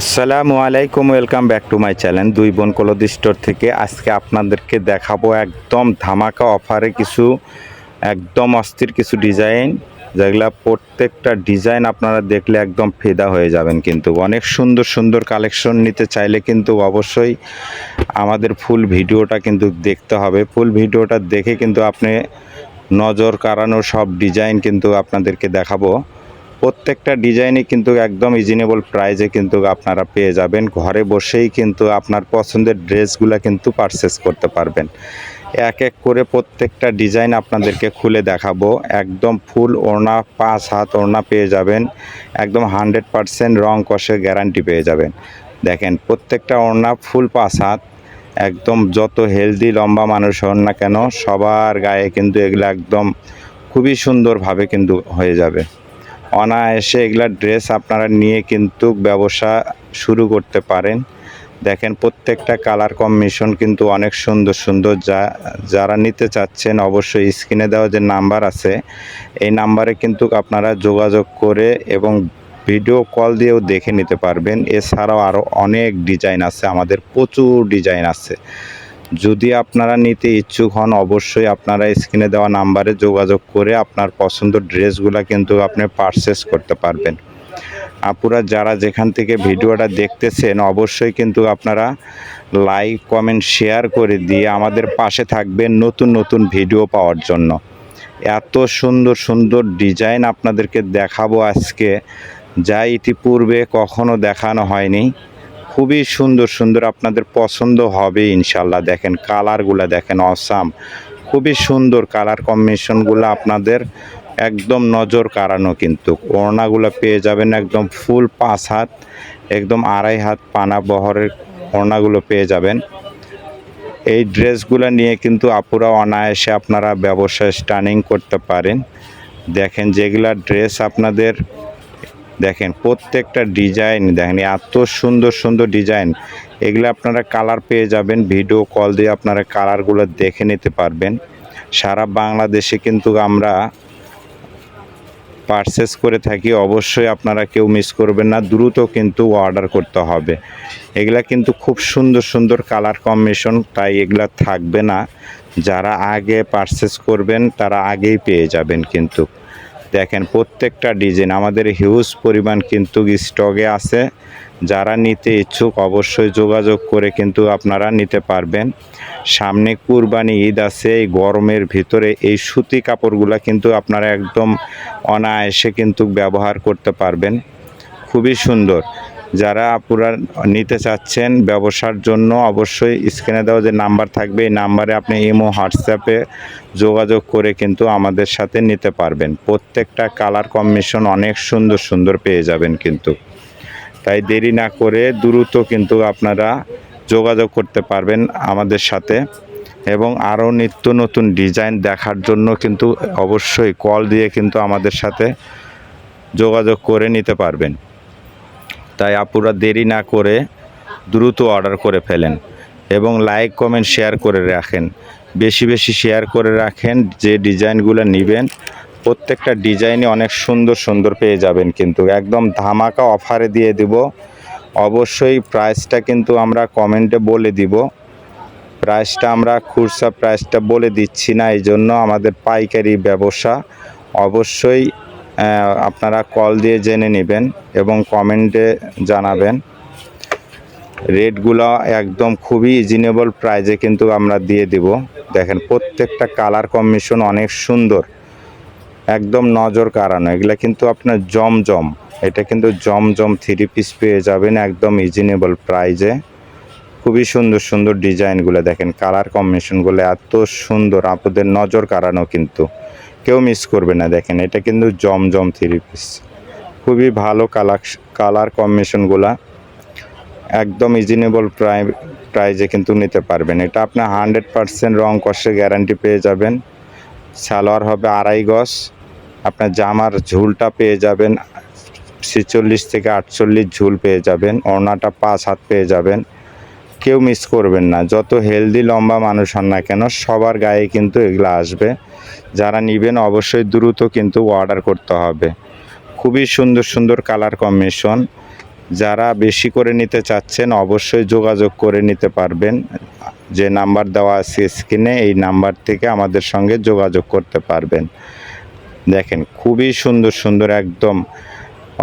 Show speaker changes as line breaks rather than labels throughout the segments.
আসসালামু আলাইকুম welcome back to my channel দুই বোন কলদি স্টোর থেকে। আজকে আপনাদেরকে দেখাবো একদম ধামাকা অফারে কিছু, একদম অস্থির কিছু ডিজাইন যেগুলা প্রত্যেকটা ডিজাইন আপনারা দেখলে একদম ফেদা হয়ে যাবেন কিন্তু। অনেক সুন্দর সুন্দর কালেকশন নিতে চাইলে কিন্তু অবশ্যই আমাদের ফুল ভিডিওটা কিন্তু দেখতে হবে। ফুল ভিডিওটা দেখে কিন্তু আপনি নজর কাড়ানো সব ডিজাইন কিন্তু আপনাদেরকে দেখাবো। প্রত্যেকটা ডিজাইনই কিন্তু একদম রিজনেবল প্রাইজে কিন্তু আপনারা পেয়ে যাবেন। ঘরে বসেই কিন্তু আপনার পছন্দের ড্রেসগুলো কিন্তু পারচেস করতে পারবেন। এক এক করে প্রত্যেকটা ডিজাইন আপনাদেরকে খুলে দেখাবো। একদম ফুল ওড়না, পাঁচ হাত ওড়না পেয়ে যাবেন। একদম হান্ড্রেড পারসেন্ট রং কষের গ্যারান্টি পেয়ে যাবেন। দেখেন, প্রত্যেকটা ওড়না ফুল পাঁচ হাত। একদম যত হেলদি লম্বা মানুষ হন না কেন, সবার গায়ে কিন্তু এগুলো একদম খুবই সুন্দরভাবে কিন্তু হয়ে যাবে। অনায়াসে এগুলা ড্রেস আপনারা নিয়ে কিন্তু ব্যবসা শুরু করতে পারেন। দেখেন প্রত্যেকটা কালার কম্বিনেশন কিন্তু অনেক সুন্দর সুন্দর যা, যারা নিতে চাচ্ছেন অবশ্যই স্ক্রিনে দেওয়া যে নাম্বার আছে, এই নাম্বারে কিন্তু আপনারা যোগাযোগ করে এবং ভিডিও কল দিয়েও দেখে নিতে পারবেন। এছাড়াও আরও অনেক ডিজাইন আছে, আমাদের প্রচুর ডিজাইন আছে। যদি আপনারা নিতে ইচ্ছুক হন, অবশ্যই আপনারা স্ক্রিনে দেওয়া নাম্বারে যোগাযোগ করে আপনার পছন্দ ড্রেসগুলো কিন্তু আপনি পারচেস করতে পারবেন। আপুরা, যারা যেখান থেকে ভিডিওটা দেখতেছেন, অবশ্যই কিন্তু আপনারা লাইক কমেন্ট শেয়ার করে দিয়ে আমাদের পাশে থাকবেন নতুন নতুন ভিডিও পাওয়ার জন্য। এত সুন্দর সুন্দর ডিজাইন আপনাদেরকে দেখাবো আজকে, যা ইতিপূর্বে কখনো দেখানো হয়নি। খুবই সুন্দর সুন্দর আপনাদের পছন্দ হবে ইনশাল্লাহ। দেখেন কালারগুলো দেখেন, অসাম। খুবই সুন্দর কালার কম্বিনেশনগুলো আপনাদের একদম নজর কাড়ানো কিন্তু। ওড়নাগুলো পেয়ে যাবেন একদম ফুল পাঁচ হাত, একদম আড়াই হাত পানা বহরের ওড়নাগুলো পেয়ে যাবেন। এই ড্রেসগুলো নিয়ে কিন্তু আপুরা অনায়াসে আপনারা ব্যবসায় স্টার্নিং করতে পারেন। দেখেন যেগুলা ড্রেস আপনাদের দেখেন, প্রত্যেকটা ডিজাইন দেখেন এত সুন্দর সুন্দর ডিজাইন এগুলো আপনারা কালার পেয়ে যাবেন ভিডিও কল দিয়ে আপনারা কালারগুলো দেখে নিতে পারবেন। সারা বাংলাদেশে কিন্তু আমরা পারচেস করে থাকি, অবশ্যই আপনারা কেউ মিস করবেন না, দ্রুত কিন্তু অর্ডার করতে হবে। এগুলা কিন্তু খুব সুন্দর সুন্দর কালার কম্বিনেশন তাই এগুলা থাকবে না। যারা আগে পারচেস করবেন, তারা আগেই পেয়ে যাবেন কিন্তু। দেখেন, প্রত্যেকটা ডিজাইন, আমাদের হিউজ পরিমাণ কিন্তু স্টকে আছে। যারা নিতে ইচ্ছুক অবশ্যই যোগাযোগ করে কিন্তু আপনারা নিতে পারবেন। সামনে কুরবানি ঈদ আছে, এই গরমের ভিতরে এই সুতি কাপড়গুলো কিন্তু আপনারা একদম অনায়াসে কিন্তু ব্যবহার করতে পারবেন। খুবই সুন্দর। যারা আপুরা নিতে চাচ্ছেন ব্যবসার জন্য অবশ্যই স্ক্রিনে দেওয়া যে নাম্বার থাকবে, এই নাম্বারে আপনি ইমো, হোয়াটসঅ্যাপে যোগাযোগ করে কিন্তু আমাদের সাথে নিতে পারবেন। প্রত্যেকটা কালার কম্বিনেশন অনেক সুন্দর সুন্দর পেয়ে যাবেন কিন্তু। তাই দেরি না করে দ্রুত কিন্তু আপনারা যোগাযোগ করতে পারবেন আমাদের সাথে। এবং আরও নিত্য নতুন ডিজাইন দেখার জন্য কিন্তু অবশ্যই কল দিয়ে কিন্তু আমাদের সাথে যোগাযোগ করে নিতে পারবেন। তাই আপুরা দেরি না করে দ্রুত অর্ডার করে ফেলেন এবং লাইক, কমেন্ট, শেয়ার করে রাখেন। বেশি বেশি শেয়ার করে রাখেন, যে ডিজাইনগুলো নেবেন, প্রত্যেকটা ডিজাইনই অনেক সুন্দর সুন্দর পেয়ে যাবেন কিন্তু। একদম ধামাকা অফারে দিয়ে দিব। অবশ্যই প্রাইসটা কিন্তু আমরা কমেন্টে বলে দিব। প্রাইসটা আমরা খুচরা প্রাইসটা বলে দিচ্ছি না, এই জন্য আমাদের পাইকারি ব্যবসা। অবশ্যই আপনারা কল দিয়ে জেনে নেবেন এবং কমেন্টে জানাবেন। রেটগুলো একদম খুবই রিজনেবল প্রাইজে কিন্তু আমরা দিয়ে দিব। দেখেন, প্রত্যেকটা কালার কম্বিনেশন অনেক সুন্দর। একদম নজর কাড়ানো। এগুলো কিন্তু আপনার জমজম। এটা কিন্তু জমজম থ্রি পিস পেয়ে যাবেন একদম রিজনেবল প্রাইজে খুবই সুন্দর সুন্দর ডিজাইনগুলো দেখেন। কালার কম্বিনেশনগুলো এত সুন্দর, আপনাদের নজর কাড়ানো কিন্তু। কেউ মিস করবে না, দেখেন, এটা কিন্তু জমজম থ্রি পিস খুবই ভালো কালার কালার কম্বিনেশনগুলা একদম রিজনেবল প্রাই প্রাইজে কিন্তু নিতে পারবেন। এটা আপনার হান্ড্রেড পারসেন্ট রং কষে গ্যারান্টি পেয়ে যাবেন। সালোয়ার হবে আড়াই গজ, আপনার জামার ঝুলটা পেয়ে যাবেন, ছেচল্লিশ থেকে আটচল্লিশ ঝুল পেয়ে যাবেন, ওড়নাটা পাঁচ হাত পেয়ে যাবেন। কেউ মিস করবেন না। যত হেলদি লম্বা মানুষ হন না কেন, সবার গায়ে কিন্তু এগুলো আসবে। যারা নেবেন অবশ্যই দ্রুত কিন্তু অর্ডার করতে হবে। খুবই সুন্দর সুন্দর কালার কম্বিনেশন যারা বেশি করে নিতে চাচ্ছেন, অবশ্যই যোগাযোগ করে নিতে পারবেন। যে নাম্বার দেওয়া আছে স্ক্রিনে এই নাম্বার থেকে আমাদের সঙ্গে যোগাযোগ করতে পারবেন। দেখেন, খুবই সুন্দর সুন্দর একদম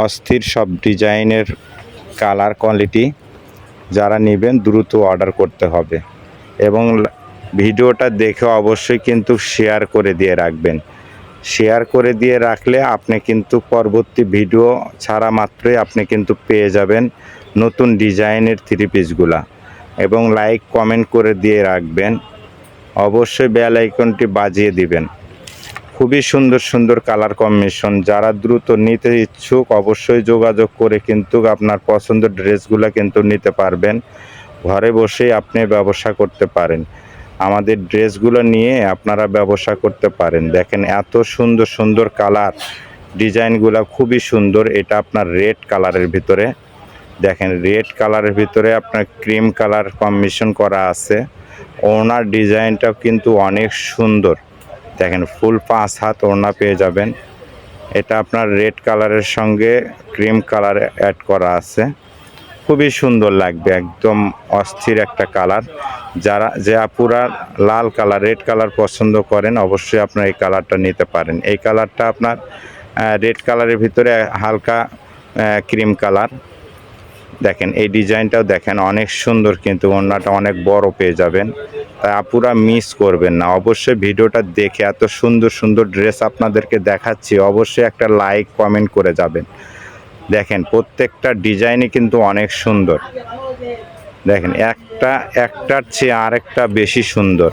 অস্থির সব ডিজাইনের কালার কোয়ালিটি যারা নেবেন দ্রুত অর্ডার করতে হবে। এবং ভিডিওটা দেখে অবশ্যই কিন্তু শেয়ার করে দিয়ে রাখবেন। শেয়ার করে দিয়ে রাখলে আপনি কিন্তু পরবর্তী ভিডিও ছাড়া মাত্রই আপনি কিন্তু পেয়ে যাবেন নতুন ডিজাইনের থ্রি পিসগুলা এবং লাইক কমেন্ট করে দিয়ে রাখবেন। অবশ্যই বেল আইকনটি বাজিয়ে দিবেন। খুবই সুন্দর সুন্দর কালার কম্বিনেশন যারা দ্রুত নিতে ইচ্ছুক অবশ্যই যোগাযোগ করে কিন্তু আপনার পছন্দের ড্রেসগুলো কিন্তু নিতে পারবেন। ঘরে বসেই আপনি ব্যবসা করতে পারেন। আমাদের ড্রেসগুলো নিয়ে আপনারা ব্যবসা করতে পারেন। দেখেন এত সুন্দর সুন্দর কালার ডিজাইনগুলো খুবই সুন্দর। এটা আপনার রেড কালারের ভিতরে। দেখেন রেড কালারের ভিতরে আপনার ক্রিম কালার কম্বিনেশন করা আছে। ওনার ডিজাইনটাও কিন্তু অনেক সুন্দর। দেখেন, ফুল পাঁচ হাত ওড়না পেয়ে যাবেন। এটা আপনার রেড কালারের সঙ্গে ক্রিম কালার অ্যাড করা আছে। খুবই সুন্দর লাগবে, একদম অস্থির একটা কালার। যারা, যে আপুরা লাল কালার, রেড কালার পছন্দ করেন, অবশ্যই আপনার এই কালারটা নিতে পারেন। এই কালারটা আপনার রেড কালারের ভিতরে হালকা ক্রিম কালার। দেখেন, এই ডিজাইনটাও দেখেন, অনেক সুন্দর কিন্তু ওড়নাটা, অনেক বড় পেয়ে যাবেন। তাই আপুরা মিস করবেন না। অবশ্যই ভিডিওটা দেখে এত সুন্দর সুন্দর ড্রেস আপনাদেরকে দেখাচ্ছি, অবশ্যই একটা লাইক কমেন্ট করে যাবেন। দেখেন, প্রত্যেকটা ডিজাইনই কিন্তু অনেক সুন্দর। দেখেন, একটা একটার চেয়ে আরেকটা বেশি সুন্দর।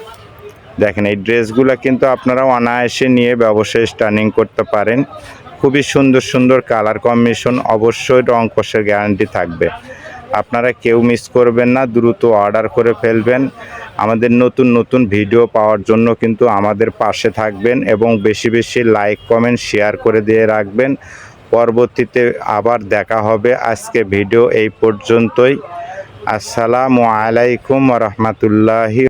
দেখেন, এই ড্রেসগুলো কিন্তু আপনারা অনায়াসে নিয়ে ব্যবসায় স্টার্নিং করতে পারেন। খুবই সুন্দর সুন্দর কালার কম্বিনেশন অবশ্যই রং কষের গ্যারান্টি থাকবে। আপনারা কেউ মিস করবেন না, দ্রুত অর্ডার করে ফেলবেন। আমাদের নতুন নতুন ভিডিও পাওয়ার জন্য কিন্তু আমাদের পাশে থাকবেন এবং বেশি বেশি লাইক, কমেন্ট, শেয়ার করে দিয়ে রাখবেন। পরবর্তীতে আবার দেখা হবে আজকে ভিডিও এই পর্যন্তই। আসসালামু আলাইকুম রহমতুল্লাহি